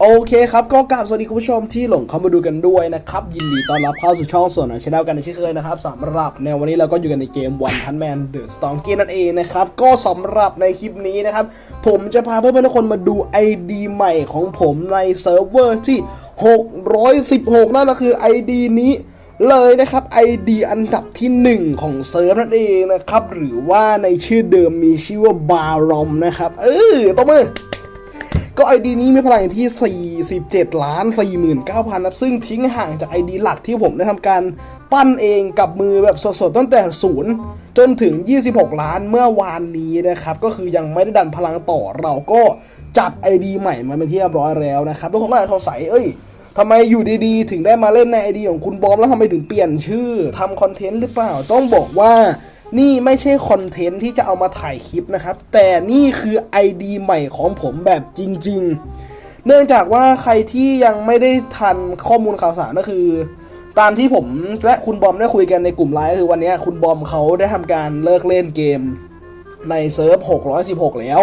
โอเคครับก็กราบสวัสดีคุณผู้ชมที่หลงเข้ามาดูกันด้วยนะครับ ยินดีต้อนรับเข้าสู่ช่องส่วนของช anel กันเช่นเคยนะครับสำหรับในวันนี้เราก็อยู่กันในเกม One Punch Man The Storm Game นั่นเองนะครับ ก็สำหรับในคลิปนี้นะครับ ผมจะพาเพื่อนๆทุกคนมาดู ID ใหม่ของผมในเซิร์ฟเวอร์ที่ 616 นั่นก็คือ ID นี้เลยนะครับ ID อันดับที่ 1 ของเซิร์ฟนั่นเองนะครับ หรือว่าในชื่อเดิมมีชื่อว่าบารอมนะครับ เออตบมือ ก็ ID นี้มีพลังอยู่ที่ 47ล้าน49,000นะซึ่งทิ้งห่างจาก ID หลักที่ผมได้ทำการปั้นเองกับมือแบบสดๆตั้งแต่ศูนย์จนถึง 26 ล้านเมื่อวานนี้นะครับ ก็คือยังไม่ได้ดันพลังต่อเราก็จัด ID ใหม่มาเป็นที่เรียบร้อยแล้วนะครับทุกคนก็อาจจะสงสัยเอ้ยทำไมอยู่ดีๆ ถึงได้มาเล่นใน ID ของคุณบอมแล้วทำไมถึงเปลี่ยนชื่อทำคอนเทนต์หรือเปล่าต้องบอกว่า นี่ไม่ใช่คอนเทนต์ที่จะเอามาถ่ายคลิปนะครับ แต่นี่คือ ID ใหม่ของผมแบบจริง ๆ เนื่องจากว่าใครที่ยังไม่ได้ทันข้อมูลข่าวสารก็คือ ตามที่ผมและคุณบอมได้คุยกันในกลุ่มไลน์ก็คือวันนี้คุณบอมเขาได้ทำการเลิกเล่นเกมในเซิร์ฟ 616 แล้ว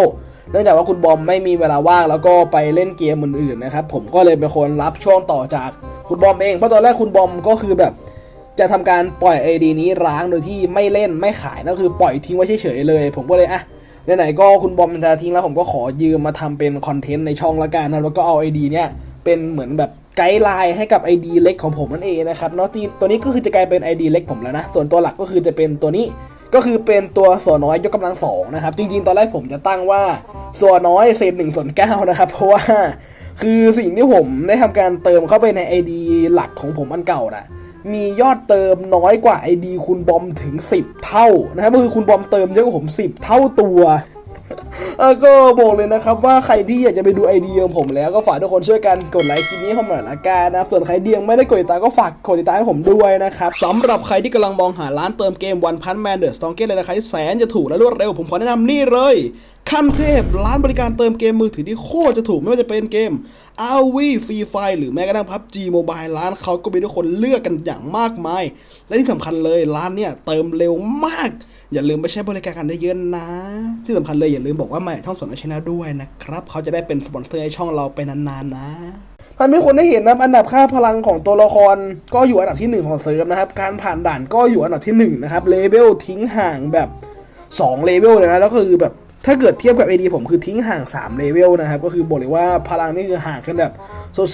เนื่องจากว่าคุณบอมไม่มีเวลาว่างแล้วก็ไปเล่นเกมอื่นๆนะครับ ผมก็เลยเป็นคนรับช่วงต่อจากคุณบอมเอง เพราะตอนแรกคุณบอมก็คือแบบ จะทำการปล่อย AD นี้ร้างโดยที่ไม่เล่นไม่ขายนั่นคือปล่อยทิ้งไว้เฉยๆเลย ผมก็เลยอะไหนๆก็คุณบอมจะทิ้งแล้วผมก็ขอยืมมาทำเป็นคอนเทนต์ในช่องละกันนะแล้วก็เอา ID เนี่ยเป็นเหมือนแบบไกด์ไลน์ให้กับ ID เล็กของผมนั่นเองนะครับเนาะที่ตัวนี้ก็คือจะกลายเป็น ID เล็กผมแล้วนะ ส่วนตัวหลักก็คือจะเป็นตัวนี้ก็คือเป็นตัวส่วนน้อยยกกำลังสองนะครับ จริงๆ ตอนแรกผมจะตั้งว่าส่วนน้อยเศษหนึ่งส่วนเก้านะครับ เพราะว่าคือสิ่งที่ผมได้ทำการเติมเข้าไปใน ID หลักของผมอันเก่านะ มียอดเติมน้อยกว่า ID คุณบอมถึง 10 เท่านะครับก็คือคุณบอมเติมเยอะกว่าผม 10 เท่าตัวก็บอกเลยนะครับว่าใครที่อยากจะไปดูไอเดียของผมแล้วก็ฝากทุกคนช่วยกันกดไลค์คลิปนี้เข้ามาหน่อยละกันนะครับส่วนใครที่ยังไม่ได้กดติดตามก็ฝากกดติดตามให้ผมด้วยนะครับสำหรับใครที่กำลังมองหาร้านเติมเกม One Punch Man The Strong Game เลยราคาที่แสนจะถูกและรวดเร็วผมขอแนะนำนี่เลย ขั้นเทพร้านบริการเติมเกมมือถือที่โคตรจะถูกไม่ว่าจะเป็นเกม RV Free Fire หรือแม้กระทั่ง PUBG Mobile ร้านเขาก็มีทุกคนเลือกกันอย่างมากมาย และที่สำคัญเลยร้านเนี่ยเติมเร็วมาก อย่าลืมไปใช้บริการกันได้เยอะนะ ที่สำคัญเลยอย่าลืมบอกว่ามาจากช่องสนชแนลด้วยนะครับเขาจะได้เป็นสปอนเซอร์ให้ช่องเราไปนานๆนะทำให้คนได้เห็นนะอันดับค่าพลังของตัวละครก็อยู่อันดับที่หนึ่งของเซิร์ฟนะครับการผ่านด่านก็อยู่อันดับที่หนึ่งนะครับเลเวลทิ้งห่างแบบ2เลเวลเลยนะแล้วก็คือแบบ ถ้าเกิดเทียบกับ AD ผมคือทิ้งห่าง 3 เลเวลนะครับ ก็คือบอกเลยว่าพลังนี่คือห่างกันแบบ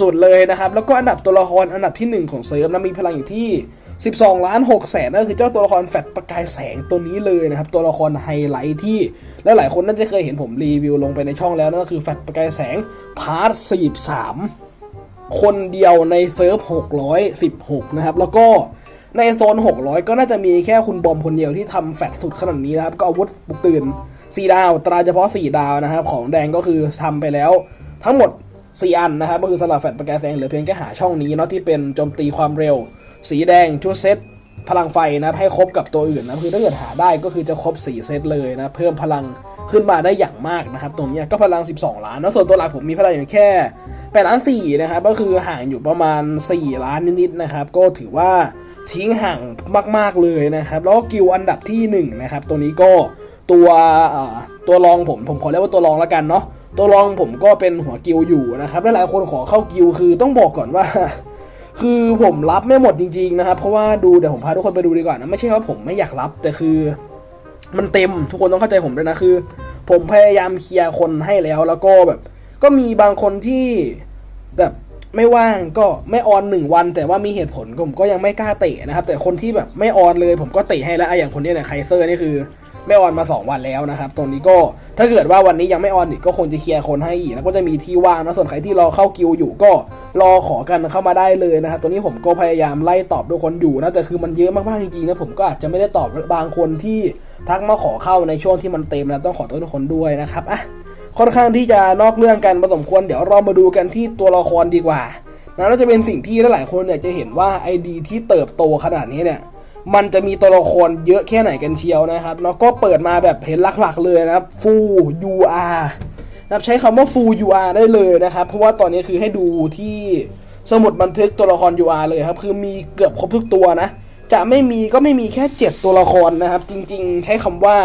สุดๆเลยนะครับ แล้วก็อันดับตัวละครอันดับที่หนึ่งของเซิร์ฟนะมีพลังอยู่ที่ 12 ล้าน6แสนนั่นคือเจ้าตัวละครแฟลชประกายแสงตัวนี้เลยนะครับ ตัวละครไฮไลท์ที่และหลายคนน่าจะเคยเห็นผมรีวิวลงไปในช่องแล้วนั่นก็คือแฟลชประกายแสงพาร์ท43 คนเดียวในเซิร์ฟ616 นะครับ แล้วก็ในโซน 600 ก็น่าจะมีแค่คุณบอมคนเดียวที่ทำแฟลชสุดขนาดนี้นะครับก็อาวุธปุกตื่น 4 ดาว ตราเฉพาะ 4 ดาวนะครับ ของแดงก็คือทำไปแล้วทั้งหมด 4 อันนะครับ ก็คือสำหรับแฟลชประกายแสงเหลือเพียงแค่หาช่องนี้เนาะที่เป็นโจมตีความเร็ว สีแดงชุดเซตพลังไฟนะให้ครบกับตัวอื่นนะคือถ้าเกิดหาได้ก็คือจะครบ 4 เซตเลยนะ เพิ่มพลังขึ้นมาได้อย่างมากนะครับ ตรงนี้ก็พลัง 12 ล้านแล้วส่วนตัวหลักผมมีพลังอยู่แค่8ล้าน4นะครับก็คือห่างอยู่ประมาณ 4 ล้านนิดๆนะครับ ก็ถือว่าทิ้งห่างมากๆเลยนะครับ แล้วก็กิลอันดับที่ 1 นะครับ ตัวนี้ก็ ตัวตัวรองผมผมขอเรียกว่าตัวรองแล้วกันเนาะตัวรองผมก็เป็นหัวกิลอยู่นะครับและหลายคนขอเข้ากิลคือต้องบอกก่อนว่า คือผมรับไม่หมดจริง ๆ นะครับ เพราะว่าดูเดี๋ยวผมพาทุกคนไปดูดีกว่านะไม่ใช่ว่าผมไม่อยากรับแต่คือมันเต็มทุกคนต้องเข้าใจผมด้วยนะคือ ผมพยายามเคลียร์คนให้แล้ว แล้วก็แบบ ก็มีบางคนที่แบบไม่ว่างก็ไม่ออนหนึ่งวัน แต่ว่ามีเหตุผลผมก็ยังไม่กล้าเตะนะครับ แต่คนที่แบบไม่ออนเลย ผมก็เตะให้แล้วอย่างคนนี้เนี่ยไคเซอร์นี่คือ ไม่ออนมา 2 วันแล้วนะครับ ตรงนี้ก็ถ้าเกิดว่าวันนี้ยังไม่ออนอีกก็คงจะเคลียร์คนให้อีกแล้วก็จะมีที่ว่างนะส่วนใครที่รอเข้ากิวอยู่ก็รอขอกันเข้ามาได้เลยนะครับตัวนี้ผมก็พยายามไล่ตอบทุกคนอยู่นะแต่คือมันเยอะมากๆจริงๆนะผมก็อาจจะไม่ได้ตอบบางคนที่ทักมาขอเข้าในช่วงที่มันเต็มแล้วต้องขอโทษทุกคนด้วยนะครับอะค่อนข้างที่จะนอกเรื่องกันพอสมควรเดี๋ยวเรามาดูกันที่ตัวละครดีกว่านะแล้วจะเป็นสิ่งที่หลายๆคนเนี่ยจะเห็นว่าไอดีที่เติบโตขนาดนี้เนี่ย มันจะมีตัวละครเยอะแค่ไหนกันเชียวนะครับแล้วก็เปิดมาแบบเห็นหลักๆเลยนะครับ full UR นะครับใช้คำว่า full UR ได้เลยนะครับ เพราะว่าตอนนี้คือให้ดูที่สมุดบันทึกตัวละคร UR เลยครับ คือมีเกือบครบทุกตัวนะ จะไม่มีก็ไม่มีแค่ 7 ตัวละครนะครับ จริงๆ ใช้คำว่า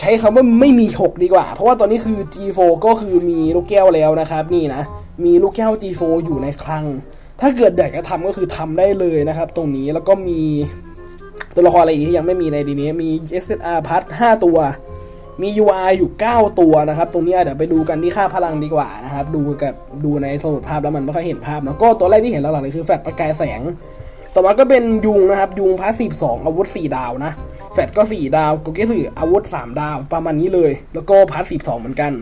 ใช้คำว่าไม่มี 6 ดีกว่า เพราะว่าตอนนี้คือ G4 ก็คือมีลูกแก้วแล้วนะครับ นี่นะ มีลูกแก้ว G4 อยู่ในคลัง ถ้าเกิดอยากจะทำก็คือทำได้เลยนะครับ ตรงนี้แล้วก็มีตัวละครอะไรอีกที่ยังไม่มีในดีนี้มี SSR พัท5ตัว มี UI อยู่ 9 ตัวนะครับ ตรงนี้เดี๋ยวไปดูกันที่ค่าพลังดีกว่านะครับ ดูกับดูในสมุดภาพแล้วมันไม่ค่อยเห็นภาพนะก็ตัวแรกที่เห็นหลักๆเลยคือแฟลชประกายแสง ต่อมาก็เป็นยุงนะครับ ยุงพาสซีฟ2อาวุธ 4 ดาวนะ แฟลชก็ 4 ดาวโกเกสึอาวุธ 3 ดาว ประมาณนี้เลย แล้วก็พาสซีฟ2เหมือนกัน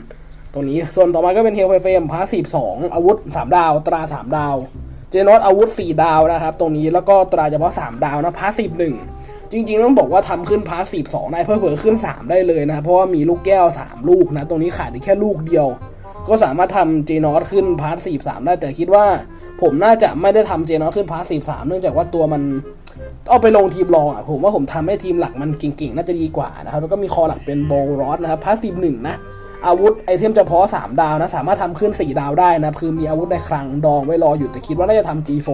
ตรงนี้ส่วนต่อมาก็เป็นเฮลไฟเฟมพาสซีฟ2อาวุธ 3 ดาว ตรา 3 ดาว เจนอตอาวุธ 4 ดาวนะครับ ตรงนี้แล้วก็ตราเฉพาะ 3 ดาวนะพาสซีฟ1จริงๆ ต้องบอกว่าทำขึ้นพาสซีฟ2ได้เพื่อเผื่อขึ้น 3 ได้เลยนะ เพราะว่ามีลูกแก้ว 3 ลูกนะ ตรงนี้ขาดแค่ลูกเดียว ก็สามารถทำเจนอตขึ้นพาร์ทสี่สามได้แต่คิดว่า ผมน่าจะไม่ได้ทำเจนอตขึ้นพาร์ทสี่สามเนื่องจากว่าตัวมัน เอาไปลงทีมรองอะผมว่าผมทำให้ทีมหลักมันเก่งๆ น่าจะดีกว่านะครับแล้วก็มีคอหลักเป็นโบรอสนะครับพาร์ทสี่หนึ่งนะอาวุธไอเทมเฉพาะ3ดาวนะ สามารถทำขึ้น 4 ดาวได้นะคือมีอาวุธในคลังดองไว้รออยู่แต่คิดว่าน่าจะทำ G4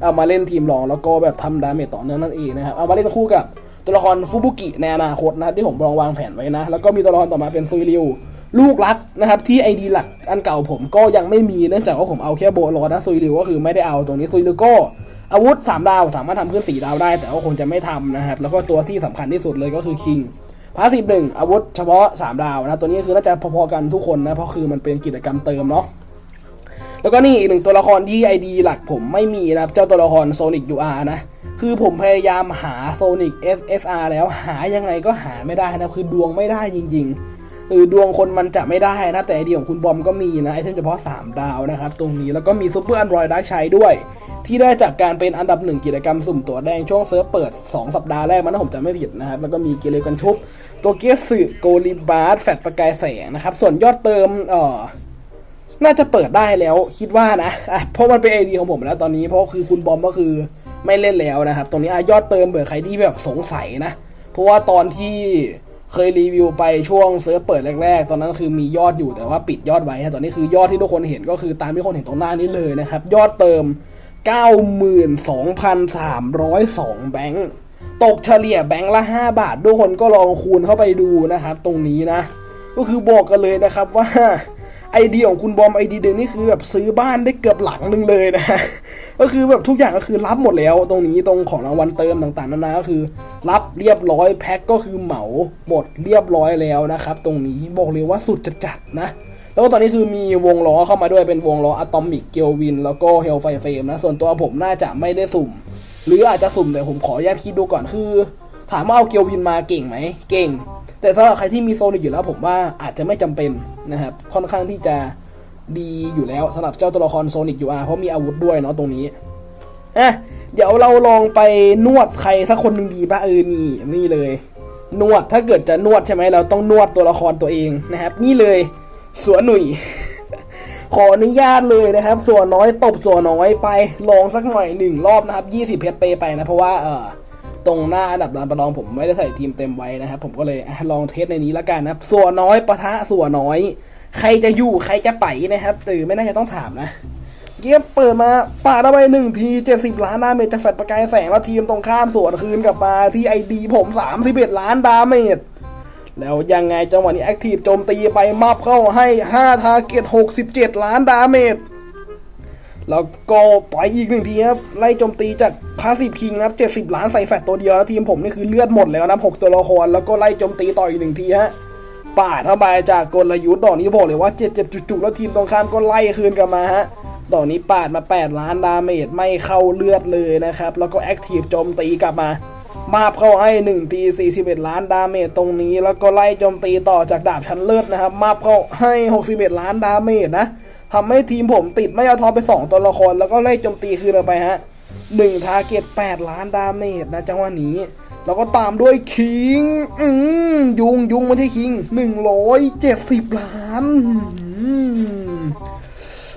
เอามาเล่นทีมรองแล้วก็แบบทำดาเมจต่อเนื่องนั่นเองนะครับเอามาเล่นคู่กับตัวละครฟูบุกิในอนาคตนะที่ผมลองวางแผนไว้นะ แล้วก็มีตัวละครต่อมาเป็นซุยริว ลูกรักนะครับที่ไอดีหลักอันเก่าผมก็ยังไม่มีเนื่องจากว่าผมเอาแค่โบรอนะซุยริวก็คือไม่ได้เอาตรงนี้ซุยริวก็อาวุธ 3 ดาวสามารถทำขึ้น 4 ดาวได้ แต่ว่าคงจะไม่ทำนะครับ แล้วก็ตัวที่สำคัญที่สุดเลยก็คือคิงพาสซีฟหนึ่งอาวุธเฉพาะ 3 ดาวนะ ตัวนี้คือน่าจะพอๆกันทุกคนนะ เพราะคือมันเป็นกิจกรรมเติมเนาะแล้วก็นี่อีกหนึ่งตัวละครที่ไอดีหลักผมไม่มีนะครับ เจ้าตัวละคร Sonic UR นะ คือผมพยายามหา Sonic SSR แล้วหายังไงก็หาไม่ได้นะคือดวงไม่ได้จริง ๆ หรือดวงคนมันจะไม่ได้นะ แต่ไอเดียของคุณบอมก็มีนะไอเทมเฉพาะ 3 ดาวนะครับ ตรงนี้แล้วก็มีซูเปอร์อันดรอยดักชัยด้วย ที่ได้จากการเป็นอันดับหนึ่งกิจกรรมสุ่มตัวแดงช่วงเซิร์ฟเปิด 2 สัปดาห์แรกมันนะผมจะไม่ผิดนะครับ แล้วก็มีเกเรกันชุบโตเกียสึโกลิบาร์แฟตประกายแสงนะครับส่วนยอดเติมเอ่อน่าจะเปิดได้แล้วคิดว่านะอะเพราะมันเป็นไอเดียของผมแล้วตอนนี้เพราะคือคุณบอมก็คือไม่เล่นแล้วนะครับ ตรงนี้อยอดเติมเบื่อใครที่แบบสงสัยนะ เพราะว่าตอนที่ เคยรีวิวไปช่วงเซิร์ฟเปิดแรกๆ ตอนนั้นคือมียอดอยู่แต่ว่าปิดยอดไว้ตอนนี้คือยอดที่ทุกคนเห็นก็คือตามที่คนเห็นตรงหน้านี้เลยนะครับ ยอดเติม 92,302 แบงค์ตกเฉลี่ยแบงค์ละ 5 บาท ทุกคนก็ลองคูณเข้าไปดูนะครับ ตรงนี้นะ ก็คือบอกกันเลยนะครับว่าไอเดียของคุณบอมไอเดียเดิมนี่คือแบบซื้อบ้านได้เกือบหลังหนึ่งเลยนะ ก็คือแบบทุกอย่างก็คือรับหมดแล้ว ตรงนี้ตรงของรางวัลเติมต่างๆนานาก็คือ รับเรียบร้อยแพ็คก็คือเหมาหมดเรียบร้อยแล้วนะครับ ตรงนี้บอกเลยว่าสุดจะจัดนะ แล้วก็ตอนนี้คือมีวงล้อเข้ามาด้วยเป็นวงล้ออะตอมิกเกลวินแล้วก็เฮลไฟเฟมนะ ส่วนตัวผมน่าจะไม่ได้สุ่ม หรืออาจจะสุ่มแต่ผมขออนุญาตคิดดูก่อนคือ ถามว่าเอาเกลวินมาเก่งไหมเก่ง แต่สำหรับใครที่มีโซนิกอยู่แล้วผมว่าอาจจะไม่จำเป็นนะครับค่อนข้างที่จะดีอยู่แล้วสำหรับเจ้าตัวละครโซนิกยูอาเพราะมีอาวุธด้วยเนาะตรงนี้อะ เดี๋ยวเราลองไปนวดใครสักคนหนึ่งดีป่ะเออนี่นี่เลย นวดถ้าเกิดจะนวดใช่ไหมเราต้องนวดตัวละครตัวเองนะครับ นี่เลยสวนหนุ่ยขออนุญาตเลยนะครับ ส่วนน้อยตบส่วนน้อยไปลองสักหน่อยหนึ่งรอบนะครับ 20เพชรเปไปนะเพราะว่าเออตรงหน้าอันดับดานประลองผมไม่ได้ใส่ทีมเต็มไว้นะครับ ผมก็เลยลองเทสในนี้แล้วกันนะครับ ส่วนน้อยปะทะส่วนน้อย ใครจะอยู่ใครจะไปนะครับตื่นไม่น่าจะต้องถามนะ เกมเปิดมาปาดไปหนึ่งที 70 ล้านดาเมจจากแฟลชประกายแสงแล้วทีมตรงข้ามสวนคืนกลับมาที่ไอดีผม 31 ล้านดาเมจแล้วยังไงจังหวะนี้แอคทีฟโจมตีไปมับเข้าให้ 5 ทาร์เก็ต 67 ล้านดาเมจแล้วก็ปล่อยอีกหนึ่งทีครับไล่โจมตีจากพาสซีฟคิงนะครับ 70 ล้านใส่แฟตตัวเดียวนะทีมผมนี่คือเลือดหมดแล้วนะ6ตัวละครแล้วก็ไล่โจมตีต่ออีกหนึ่งทีฮะป่าดเข้าไปจากกลยุทธ์ดอกนี้บอกเลยว่าเจ็บเจ็บจุกๆแล้วทีมตรงข้ามก็ไล่คืนกลับมาฮะ ดอกนี้ปาดมา 8 ล้านดาเมจไม่เข้าเลือดเลยนะครับ แล้วก็แอคทีฟโจมตีกลับมา มาบเข้าให้1ที41 ล้านดาเมจตรงนี้ แล้วก็ไล่โจมตีต่อจากดาบชั้นเลิศนะครับ มาบเข้าให้ 61 ล้านดาเมจนะทำให้ทีมผมติดไม่เอาทอไป 2ตัวละคร แล้วก็ไล่โจมตีคืนไปฮะ1ทาร์เก็ต8ล้านดาเมจนะจังหวะนี้แล้วก็ตามด้วยคิง อืมยุงยุงไม่ใช่คิง 170 ล้านอืม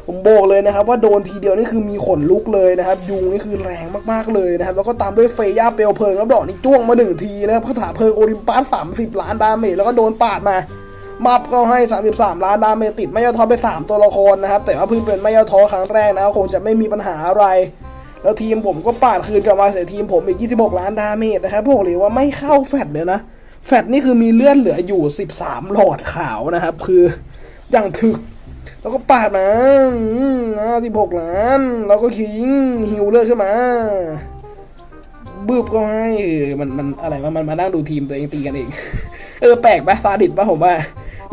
ผมบอกเลยนะครับว่าโดนทีเดียวนี่คือมีขนลุกเลยนะครับ ยุงนี่คือแรงมากๆเลยนะครับ แล้วก็ตามด้วยเฟย่าเปลวเพลิงแล้วดอกนี่จ้วงมาหนึ่งทีนะครับคาถาเพลิงโอลิมปัส30ล้านดาเมจแล้วก็โดนปาดมามับก็ให้ 33 ล้านดาเมจติดไม่ยอทอไป 3 ตัวละครนะครับ แต่ว่าเพิ่งเป็นไม่ยอทอครั้งแรกนะคงจะไม่มีปัญหาอะไร แล้วทีมผมก็ปาดคืนกลับมาเสียทีมผมอีก 26 ล้านดาเมจนะครับบอกเลยว่าไม่เข้าแฟดเลยนะ แฟตนี่คือมีเลือดเหลืออยู่ 13 หลอดขาวนะครับ คืออย่างถึก แล้วก็ปาดนะสิบหกล้าน แล้วก็คิงฮิวเลือดขึ้นมาบึบก็ให้มันมันอะไรวะมันมานั่งดูทีมตัวเองตีกันเอง เออแปลกไหมซาดิสปะผมว่า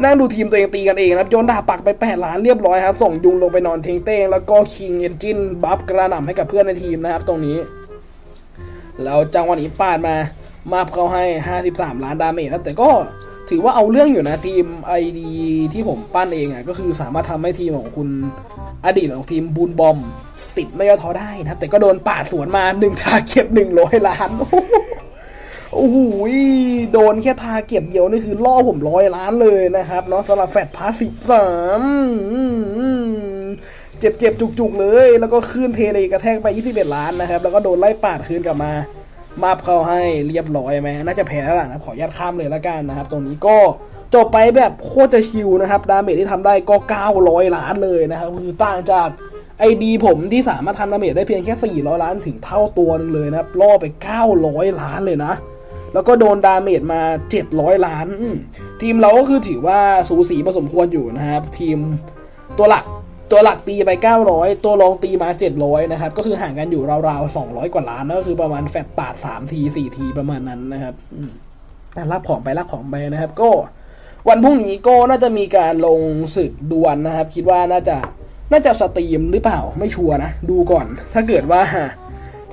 นั่งดูทีมตัวเองตีกันเองนะครับโยนดาบปักไปแปดล้านเรียบร้อยครับ ส่งยุงลงไปนอนเทงเต้งแล้วก็คิงเอนจินบัฟกระหน่ำให้กับเพื่อนในทีมนะครับ ตรงนี้ แล้วจังหวะนี้ปาดมามาเขาให้ 53 ล้านดาเมจครับแต่ก็ ถือว่าเอาเรื่องอยู่นะทีม ID ที่ผมปั้นเองอะก็คือสามารถทำให้ทีมของคุณอดีตของทีมบูนบอม ติดไม่ย่อท้อได้นะแต่ก็โดนปาดสวนมา1ทาเก็บ100ล้านโอ้โหโดนแค่ทาเก็บเดียวนี่คือล่อผมร้อยล้านเลยนะครับเนาะสำหรับแฟดพาสิบสามเจ็บเจ็บจุกๆเลย แล้วก็ขึ้นเทเลยกระแทกไป 21 ล้านนะครับ แล้วก็โดนไล่ปาดคืนกลับมา มาบเข้าให้เรียบร้อยไหมน่าจะแพ้แล้วล่ะนะขออนุญาตข้ามเลยละกันนะครับ ตรงนี้ก็จบไปแบบโคตรจะชิวนะครับ ดาเมจที่ทำได้ก็ 900 ล้านเลยนะครับ คือต่างจากไอดีผมที่สามารถทำดาเมจได้เพียงแค่ 400 ล้านถึงเท่าตัวหนึงเลยนะครับล่อไป 900 ล้านเลยนะ แล้วก็โดนดาเมจมา 700 ล้าน ทีมเราก็คือถือว่าสูสีพอสมควรอยู่นะครับ ทีมตัวหลัก ตัวหลักตีไป 900 ตัวรองตีมา 700 นะครับ ก็คือห่างกันอยู่ราวๆ 200 กว่าล้านนะก็คือประมาณแฟตปาด3ที4ทีประมาณนั้นนะครับแต่รับของไปรับของไปนะครับ ก็วันพรุ่งนี้ก็น่าจะมีการลงศึกดวลนะครับ คิดว่าน่าจะน่าจะสตรีมหรือเปล่าไม่ชัวร์นะ ดูก่อน ถ้าเกิดว่า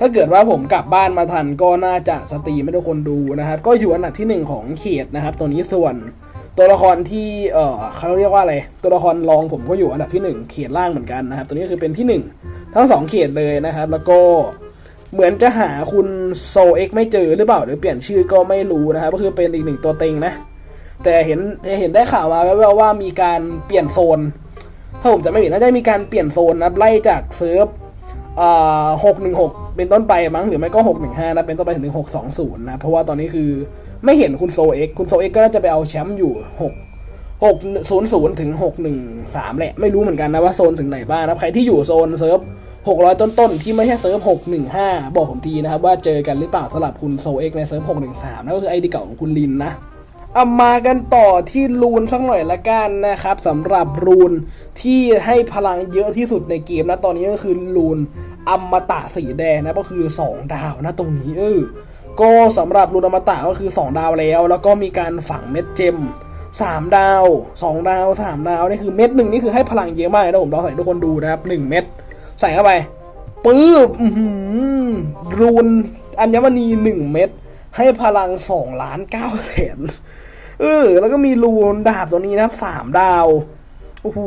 ถ้าเกิดว่าผมกลับบ้านมาทันก็น่าจะสตรีมให้ทุกคนดูนะครับ ก็อยู่อันดับที่หนึ่งของเขตนะครับ ตัวนี้ส่วน ตัวละครที่เออเขาเรียกว่าอะไร ตัวละครรองผมก็อยู่อันดับที่หนึ่งเขตล่างเหมือนกันนะครับ ตัวนี้คือเป็นที่หนึ่งทั้งสองเขตเลยนะครับ แล้วก็เหมือนจะหาคุณโซเอ็กไม่เจอหรือเปล่าหรือเปลี่ยนชื่อก็ไม่รู้นะครับก็คือเป็นอีกหนึ่งตัวเต็งนะ แต่เห็นเห็นได้ข่าวมาแว่วๆว่ามีการเปลี่ยนโซน ถ้าผมจะไม่ผิดน่าจะมีการเปลี่ยนโซนนะไล่จากเซิร์ฟหกหนึ่งหกเป็นต้นไปมั้งหรือไม่ก็หกหนึ่งห้านะเป็นต้นไปถึงหกสองศูนย์นะเพราะว่าตอนนี้คือ ไม่เห็นคุณโซเอ็กคุณโซเอ็กก็น่าจะไปเอาแชมป์อยู่หกหกศูนย์ศูนย์ถึงหกหนึ่งสามแหละ ไม่รู้เหมือนกันนะว่าโซนถึงไหนบ้างนะใครที่อยู่โซนเซิร์ฟหกร้อยต้นๆ ที่ไม่ใช่เซิร์ฟหกหนึ่งห้าบอกผมทีนะครับ ว่าเจอกันหรือเปล่าสำหรับคุณโซเอ็กในเซิร์ฟหกหนึ่งสามนั่นก็คือไอดีเก่าของคุณลินนะเอามากันต่อที่รูนสักหน่อยละกันนะครับสำหรับรูนที่ให้พลังเยอะที่สุดในเกมนะตอนนี้ก็คือรูนอมตะสีแดงนะก็คือ 2 ดาวนะตรงนี้เออ ก็สำหรับรูนอมตะก็คือ 2 ดาวแล้ว แล้วก็มีการฝังเม็ดเจม3 ดาว 2 ดาว 3 ดาว นี่คือเม็ดหนึ่งนี่คือให้พลังเยอะมากนะผมลองใส่ทุกคนดูนะครับ 1 เม็ดใส่เข้าไปปื๊บรูนอัญมณี 1 เม็ดให้พลัง2ล้าน9แสนเออแล้วก็มีรูนดาบตัวนี้นะครับสามดาวโอ้โห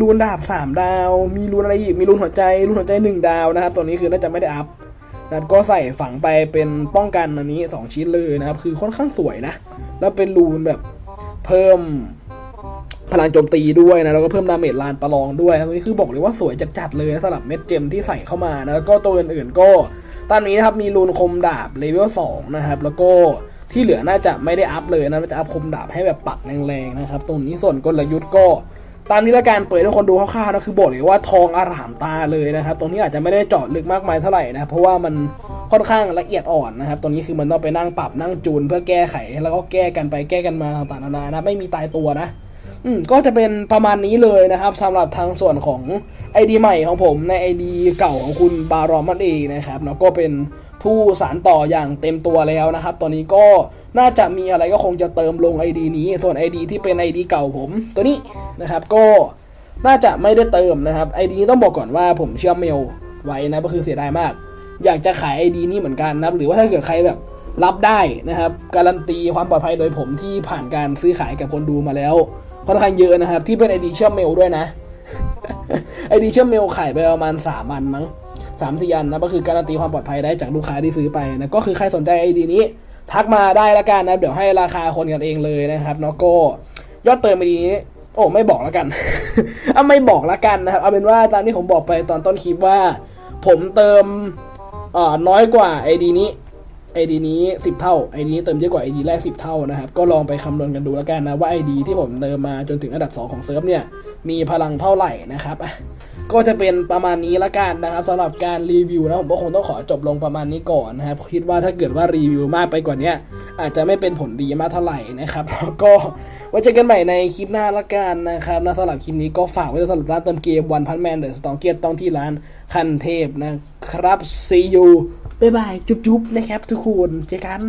รูนดาบสามดาว มีรูนอะไรอีกมีรูนหัวใจรูนหัวใจหนึ่งดาวนะครับตัวนี้คือน่าจะไม่ได้อัพ นะก็ใส่ฝังไปเป็นป้องกันอันนี้สองชิ้นเลยนะครับ คือค่อนข้างสวยนะ แล้วเป็นรูนแบบเพิ่มพลังโจมตีด้วยนะ แล้วก็เพิ่มดาเมจลานประลองด้วยนะตัวนี้คือบอกเลยว่าสวยจัดๆเลยนะสำหรับเม็ดเจมที่ใส่เข้ามานะแล้วก็ตัวอื่นๆก็ตามนี้นะครับมีรูนคมดาบเลเวล2นะครับ แล้วก็ที่เหลือน่าจะไม่ได้อัพเลยนะจะอัพคมดาบให้แบบปักแรงๆนะครับ ตรงนี้ส่วนกลยุทธ์ก็ ตามนี้ละกันเปิดให้คนดูคร่าวๆนะคือบอกเลยว่าทองอร่ามตาเลยนะครับตรงนี้อาจจะไม่ได้เจาะลึกมากมายเท่าไหร่นะเพราะว่ามันค่อนข้างละเอียดอ่อนนะครับตรงนี้คือมันต้องไปนั่งปรับนั่งจูนเพื่อแก้ไขแล้วก็แก้กันไปแก้กันมาต่างๆนานานะไม่มีตายตัวนะอืมก็จะเป็นประมาณนี้เลยนะครับสำหรับทางส่วนของ ID ใหม่ของผมใน ID เก่าของคุณบารอมมันเองนะครับแล้วก็เป็นผู้สารต่ออย่างเต็มตัวแล้วนะครับ ตอนนี้ก็น่าจะมีอะไรก็คงจะเติมลง ID นี้ ส่วน ID ที่เป็น ID เก่าผม ตัวนี้ นะครับ ก็น่าจะไม่ได้เติมนะครับ ID นี้ต้องบอกก่อนว่าผมเชื่อมเมลไว้นะก็คือเสียดายมาก อยากจะขาย ID นี้เหมือนกันนะครับหรือว่าถ้าเกิดใครแบบรับได้นะครับ การันตีความปลอดภัยโดยผมที่ผ่านการซื้อขายกับคนดูมาแล้วค่อนข้างเยอะนะครับ ที่เป็นไอดีเชื่อมเมลด้วยนะไอดีเชื่อมเมลขายไปประมาณสามอันมั้งสามสี่อันนะก็คือการันตีความปลอดภัยได้จากลูกค้าที่ซื้อไปนะก็คือใครสนใจไอดีนี้ ทักมาได้ละกันนะเดี๋ยวให้ราคาคนกันเองเลยนะครับเนาะก็ยอดเติมไอดีนี้ โอ้ไม่บอกแล้วกันเอาไม่บอกแล้วกันนะครับเอาเป็นว่าตามที่ผมบอกไปตอนต้นคลิปว่า ผมเติมเอ่อน้อยกว่าไอดีนี้ ID นี้ 10 เท่า ID นี้เติมเยอะกว่า ID แรก 10 เท่านะครับ ก็ลองไปคำนวณกันดูแล้วกันนะว่า ID ที่ผมเติมมาจนถึงอันดับ 2 ของเซิร์ฟเนี่ย มีพลังเท่าไหร่นะครับ ก็จะเป็นประมาณนี้ละกันนะครับสำหรับการรีวิวนะผมก็คงต้องขอจบลงประมาณนี้ก่อนนะครับคิดว่าถ้าเกิดว่ารีวิวมากไปกว่านี้อาจจะไม่เป็นผลดีมากเท่าไหร่นะครับแล้วก็ไว้เจอกันใหม่ในคลิปหน้าละกันนะครับนะสำหรับคลิปนี้ก็ฝากไว้สำหรับร้านเติมเกมวันพันแมนเดอะสตองเกียต้องที่ร้านคันเทพนะครับ see you บ๊ายบายจุ๊บๆนะครับทุกคนเจอกัน